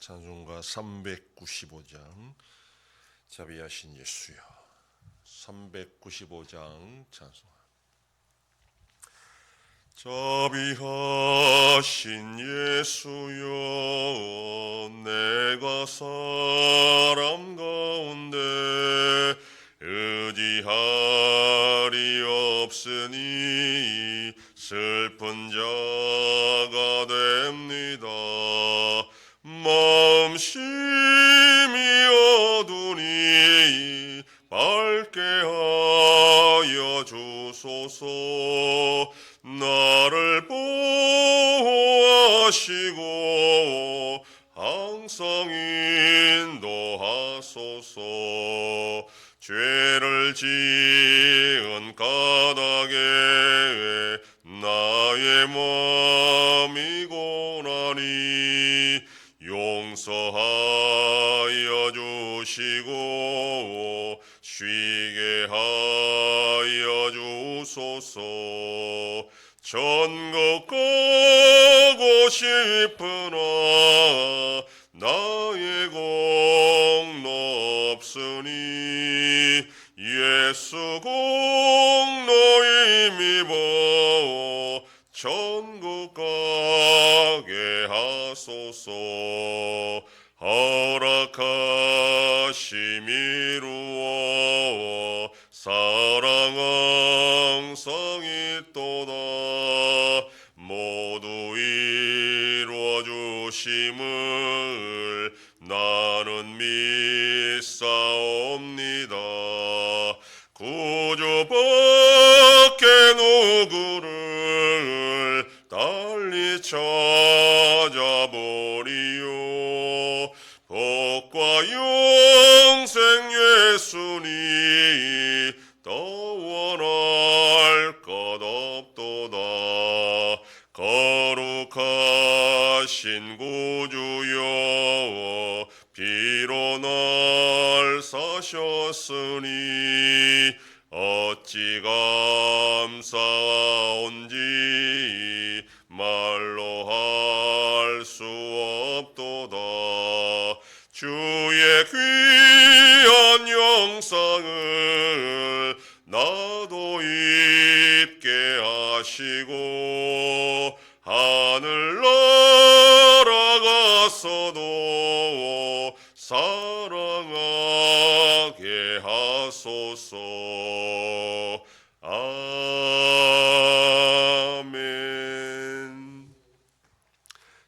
찬송가 395장 자비하신 예수여. 395장 찬송 자비하신 예수여 내가 사람 가운데 의지할이 없으니 슬픈 자가 됩니다 마음심이 어두니 밝게 하여 주소서. 나를 보호하시고 주시고 쉬게 하여 주소서. 천국 가고 싶으나 나 허락하심 이루어 사랑 항상 예수니 더 원할 것 없도다. 거룩하신 구주여 비로 날 사셨으니 영상을 나도 입게 하시고 하늘 날아가서도 사랑하게 하소서. 아멘.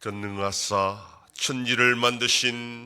전능하사 천지를 만드신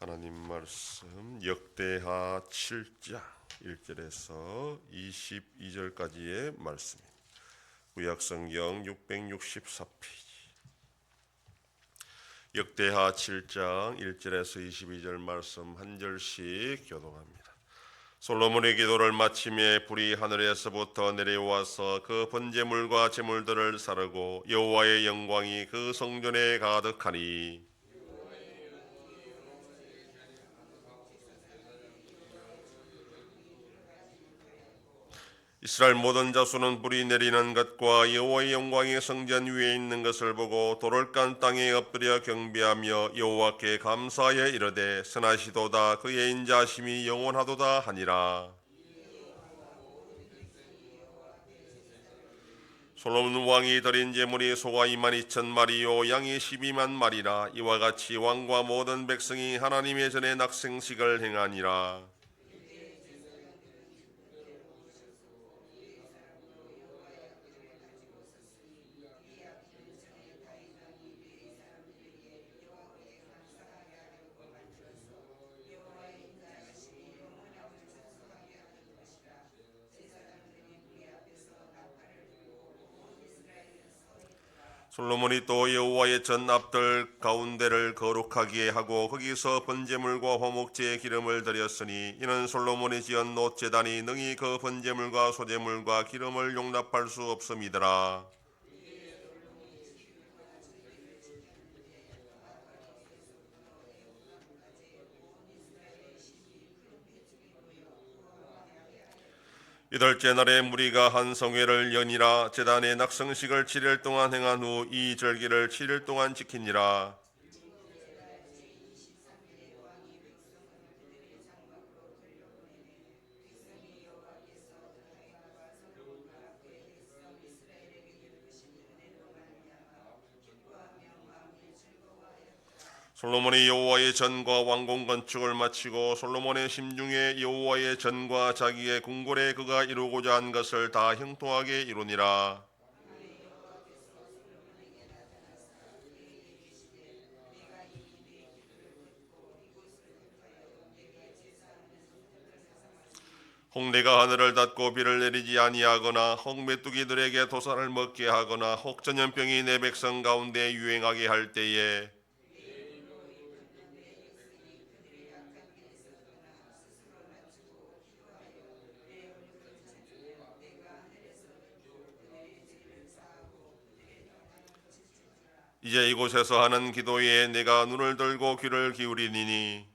하나님 말씀 역대하 7장 1절에서 22절까지의 말씀입니다. 구약성경 664페이지 역대하 7장 1절에서 22절 말씀 한 절씩 교독합니다. 솔로몬의 기도를 마침에 불이 하늘에서부터 내려와서 그 번제물과 제물들을 사르고 여호와의 영광이 그 성전에 가득하니 이스라엘 모든 자손은 불이 내리는 것과 여호와의 영광이 성전 위에 있는 것을 보고 돌을 깐 땅에 엎드려 경배하며 여호와께 감사하여 이르되 선하시도다 그의 인자심이 영원하도다 하니라. 솔로몬 왕이 드린 제물이 소가 2만 2천 마리요 양이 12만 마리라 이와 같이 왕과 모든 백성이 하나님의 전에 낙생식을 행하니라. 솔로몬이 또 여호와의 전 앞들 가운데를 거룩하게 하고 거기서 번제물과 화목제의 기름을 드렸으니 이는 솔로몬이 지은 노 제단이 능히 그 번제물과 소제물과 기름을 용납할 수 없음이더라. 이달째 날에 무리가 한 성회를 연이라 제단의 낙성식을 7일 동안 행한 후 이 절기를 7일 동안 지키니라. 솔로몬이 여호와의 전과 왕궁 건축을 마치고 솔로몬의 심중에 여호와의 전과 자기의 궁궐에 그가 이루고자 한 것을 다 형통하게 이루니라. 홍내가 하늘을 닫고 비를 내리지 아니하거나 혹 메뚜기들에게 도살을 먹게 하거나 혹 전염병이 내 백성 가운데 유행하게 할 때에 이제 이곳에서 하는 기도에 내가 눈을 들고 귀를 기울이니니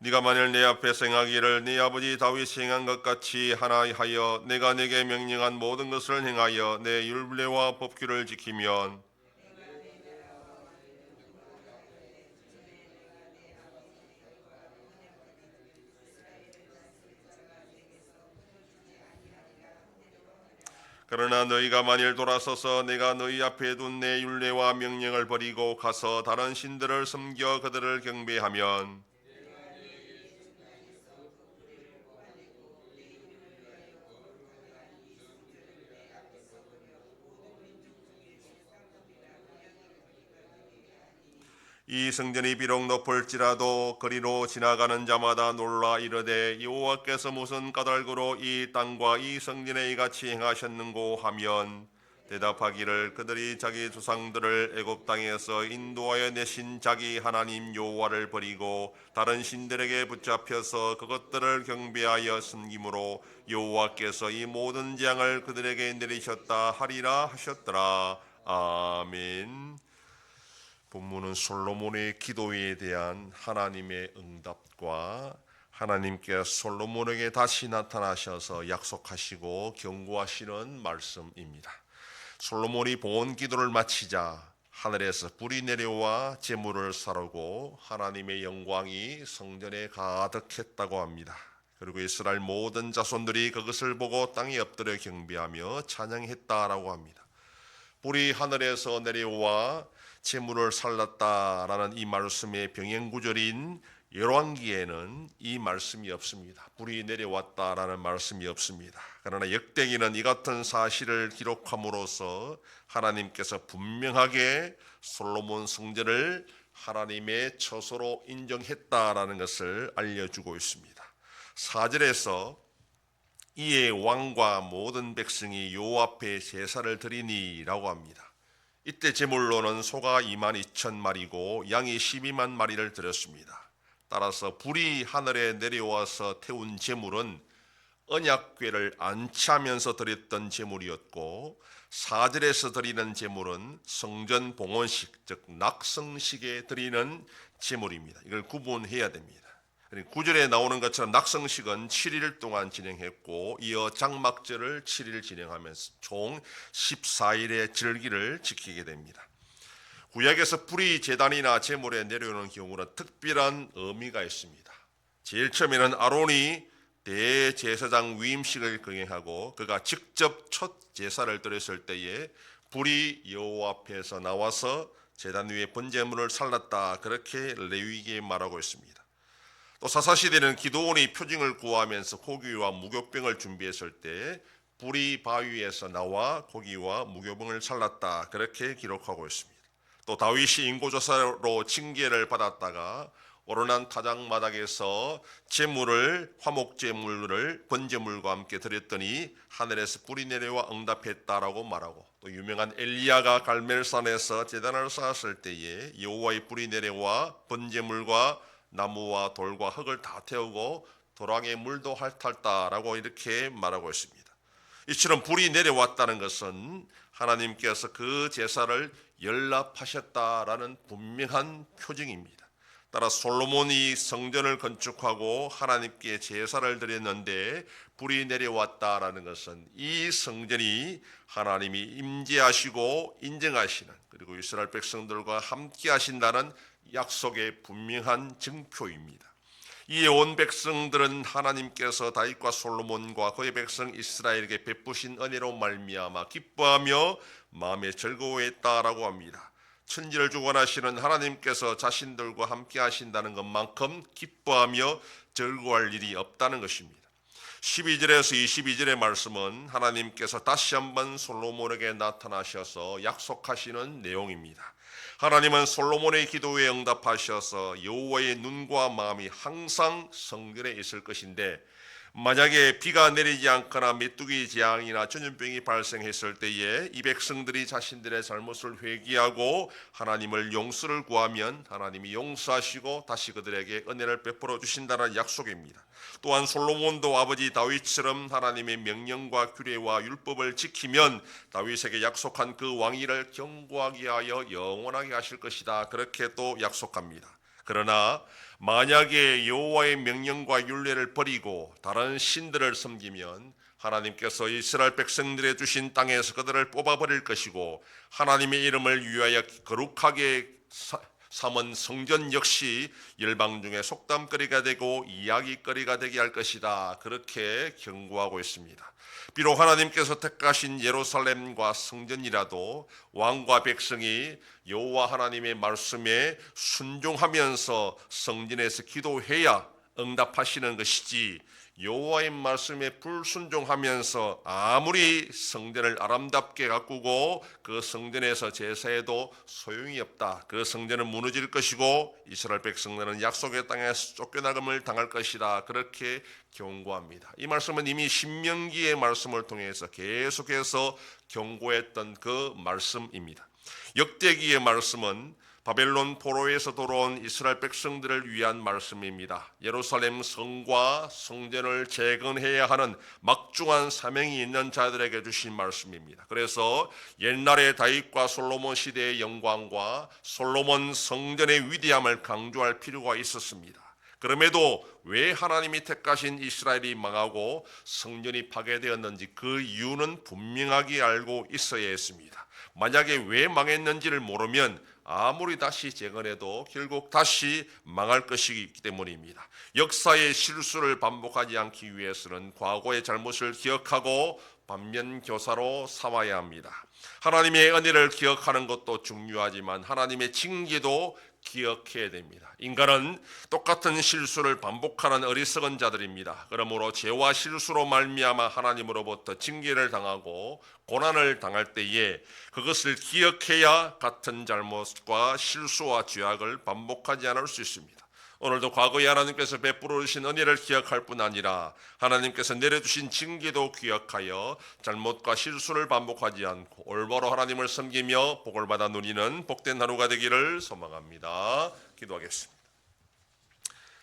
네가 만일 내 앞에 생하기를 네 아버지 다윗이 행한 것 같이 하나 하여 내가 내게 명령한 모든 것을 행하여 내 율례와 법규를 지키면 그러나 너희가 만일 돌아서서 내가 너희 앞에 둔 내 율례와 명령을 버리고 가서 다른 신들을 섬겨 그들을 경배하면 이 성전이 비록 높을지라도 거리로 지나가는 자마다 놀라 이르되 여호와께서 무슨 까닭으로 이 땅과 이 성전에 이같이 행하셨는고 하면 대답하기를 그들이 자기 조상들을 애굽 땅에서 인도하여 내신 자기 하나님 여호와를 버리고 다른 신들에게 붙잡혀서 그것들을 경배하여 섬김으로 여호와께서 이 모든 재앙을 그들에게 내리셨다 하리라 하셨더라 아멘. 본문은 솔로몬의 기도에 대한 하나님의 응답과 하나님께 솔로몬에게 다시 나타나셔서 약속하시고 경고하시는 말씀입니다. 솔로몬이 본 기도를 마치자 하늘에서 불이 내려와 제물을 사르고 하나님의 영광이 성전에 가득했다고 합니다. 그리고 이스라엘 모든 자손들이 그것을 보고 땅에 엎드려 경배하며 찬양했다라고 합니다. 불이 하늘에서 내려와 재물을 살랐다라는 이 말씀의 병행 구절인 열왕기에는 이 말씀이 없습니다. 불이 내려왔다라는 말씀이 없습니다. 그러나 역대기는 이 같은 사실을 기록함으로써 하나님께서 분명하게 솔로몬 성전을 하나님의 처소로 인정했다라는 것을 알려주고 있습니다. 사절에서 이에 왕과 모든 백성이 요 앞에 제사를 드리니라고 합니다. 이때 제물로는 소가 2만 2천 마리고 양이 12만 마리를 드렸습니다. 따라서 불이 하늘에 내려와서 태운 제물은 언약궤를 안치하면서 드렸던 제물이었고 사절에서 드리는 제물은 성전 봉헌식 즉 낙성식에 드리는 제물입니다. 이걸 구분해야 됩니다. 구절에 나오는 것처럼 낙성식은 7일 동안 진행했고 이어 장막절을 7일 진행하면서 총 14일의 절기를 지키게 됩니다. 구약에서 불이 제단이나 제물에 내려오는 경우는 특별한 의미가 있습니다. 제일 처음에는 아론이 대제사장 위임식을 경행하고 그가 직접 첫 제사를 드렸을 때에 불이 여호와 앞에서 나와서 제단 위에 번제물을 살랐다 그렇게 레위기에 말하고 있습니다. 또 사사시대는 기도원이 표징을 구하면서 고기와 무교병을 준비했을 때 불이 바위에서 나와 고기와 무교병을 살랐다 그렇게 기록하고 있습니다. 또 다윗이 인고조사로 징계를 받았다가 오르난 타작 마당에서 제물을 화목 제물을 번제물과 함께 드렸더니 하늘에서 불이 내려와 응답했다라고 말하고 또 유명한 엘리야가 갈멜산에서 제단을 쌓았을 때에 여호와의 불이 내려와 번제물과 나무와 돌과 흙을 다 태우고 도랑의 물도 핥았다라고 이렇게 말하고 있습니다. 이처럼 불이 내려왔다는 것은 하나님께서 그 제사를 연락하셨다라는 분명한 표징입니다. 따라 솔로몬이 성전을 건축하고 하나님께 제사를 드렸는데 불이 내려왔다라는 것은 이 성전이 하나님이 임재하시고 인정하시는 그리고 이스라엘 백성들과 함께 하신다는 약속의 분명한 증표입니다. 이에 온 백성들은 하나님께서 다윗과 솔로몬과 그의 백성 이스라엘에게 베푸신 은혜로 말미암아 기뻐하며 마음에 즐거워했다라고 합니다. 천지를 주관하시는 하나님께서 자신들과 함께 하신다는 것만큼 기뻐하며 즐거워할 일이 없다는 것입니다. 12절에서 22절의 말씀은 하나님께서 다시 한번 솔로몬에게 나타나셔서 약속하시는 내용입니다. 하나님은 솔로몬의 기도에 응답하셔서 여호와의 눈과 마음이 항상 성전에 있을 것인데 만약에 비가 내리지 않거나 메뚜기 재앙이나 전염병이 발생했을 때에 이 백성들이 자신들의 잘못을 회개하고 하나님을 용서를 구하면 하나님이 용서하시고 다시 그들에게 은혜를 베풀어 주신다는 약속입니다. 또한 솔로몬도 아버지 다윗처럼 하나님의 명령과 규례와 율법을 지키면 다윗에게 약속한 그 왕위를 견고하게 하여 영원하게 하실 것이다. 그렇게 또 약속합니다. 그러나 만약에 여호와의 명령과 율례를 버리고 다른 신들을 섬기면 하나님께서 이스라엘 백성들에 주신 땅에서 그들을 뽑아버릴 것이고 하나님의 이름을 위하여 거룩하게 사- 삼은 성전 역시 열방 중에 속담거리가 되고 이야기거리가 되게 할 것이다. 그렇게 경고하고 있습니다. 비록 하나님께서 택하신 예루살렘과 성전이라도 왕과 백성이 여호와 하나님의 말씀에 순종하면서 성전에서 기도해야 응답하시는 것이지 여호와의 말씀에 불순종하면서 아무리 성전을 아름답게 가꾸고 그 성전에서 제사해도 소용이 없다. 그 성전은 무너질 것이고 이스라엘 백성들은 약속의 땅에서 쫓겨나감을 당할 것이다. 그렇게 경고합니다. 이 말씀은 이미 신명기의 말씀을 통해서 계속해서 경고했던 그 말씀입니다. 역대기의 말씀은 바벨론 포로에서 돌아온 이스라엘 백성들을 위한 말씀입니다. 예루살렘 성과 성전을 재건해야 하는 막중한 사명이 있는 자들에게 주신 말씀입니다. 그래서 옛날의 다윗과 솔로몬 시대의 영광과 솔로몬 성전의 위대함을 강조할 필요가 있었습니다. 그럼에도 왜 하나님이 택하신 이스라엘이 망하고 성전이 파괴되었는지 그 이유는 분명하게 알고 있어야 했습니다. 만약에 왜 망했는지를 모르면 아무리 다시 재건해도 결국 다시 망할 것이기 때문입니다. 역사의 실수를 반복하지 않기 위해서는 과거의 잘못을 기억하고 반면 교사로 삼아야 합니다. 하나님의 은혜를 기억하는 것도 중요하지만 하나님의 징계도 기억해야 됩니다. 인간은 똑같은 실수를 반복하는 어리석은 자들입니다. 그러므로 죄와 실수로 말미암아 하나님으로부터 징계를 당하고 고난을 당할 때에 그것을 기억해야 같은 잘못과 실수와 죄악을 반복하지 않을 수 있습니다. 오늘도 과거에 하나님께서 베풀어 주신 은혜를 기억할 뿐 아니라 하나님께서 내려주신 징계도 기억하여 잘못과 실수를 반복하지 않고 올바로 하나님을 섬기며 복을 받아 누리는 복된 하루가 되기를 소망합니다. 기도하겠습니다.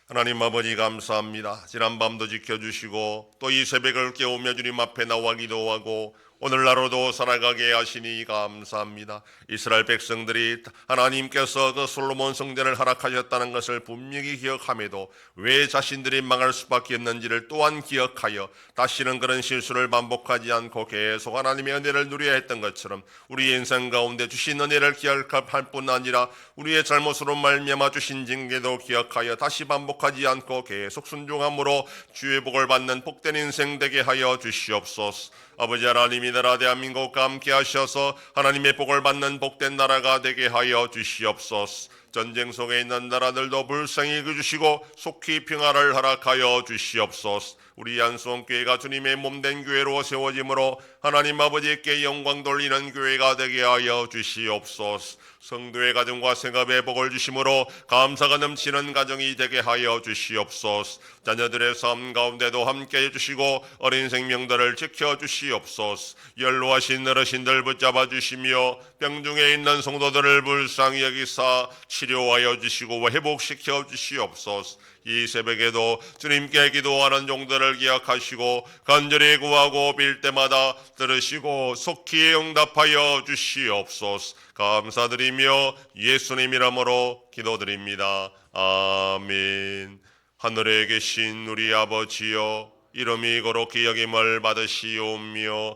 하나님 아버지 감사합니다. 지난 밤도 지켜주시고 또 이 새벽을 깨우며 주님 앞에 나와 기도하고 오늘날로도 살아가게 하시니 감사합니다. 이스라엘 백성들이 하나님께서 그 솔로몬 성전을 허락하셨다는 것을 분명히 기억함에도 왜 자신들이 망할 수밖에 없는지를 또한 기억하여 다시는 그런 실수를 반복하지 않고 계속 하나님의 은혜를 누려야 했던 것처럼 우리 인생 가운데 주신 은혜를 기억할 뿐 아니라 우리의 잘못으로 말미암아 주신 징계도 기억하여 다시 반복하지 않고 계속 순종함으로 주의 복을 받는 복된 인생 되게 하여 주시옵소서. 아버지 하나님 이 나라 대한민국과 함께 하셔서 하나님의 복을 받는 복된 나라가 되게 하여 주시옵소서. 전쟁 속에 있는 나라들도 불쌍히 그주시고 속히 평화를 허락하여 주시옵소서. 우리 안수원교회가 주님의 몸된 교회로 세워짐으로 하나님 아버지께 영광 돌리는 교회가 되게 하여 주시옵소서. 성도의 가정과 생업에 복을 주심으로 감사가 넘치는 가정이 되게 하여 주시옵소서. 자녀들의 삶 가운데도 함께 해 주시고 어린 생명들을 지켜 주시옵소서. 연로하신 어르신들 붙잡아 주시며 병중에 있는 성도들을 불쌍히 여기사 치료하여 주시고 회복시켜 주시옵소서. 이 새벽에도 주님께 기도하는 종들을 기억하시고 간절히 구하고 빌 때마다 들으시고 속히 응답하여 주시옵소서. 감사드리며 예수님 이름으로 기도드립니다. 아멘. 하늘에 계신 우리 아버지여 이름이 거룩히 여김을 받으시오며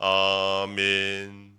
아멘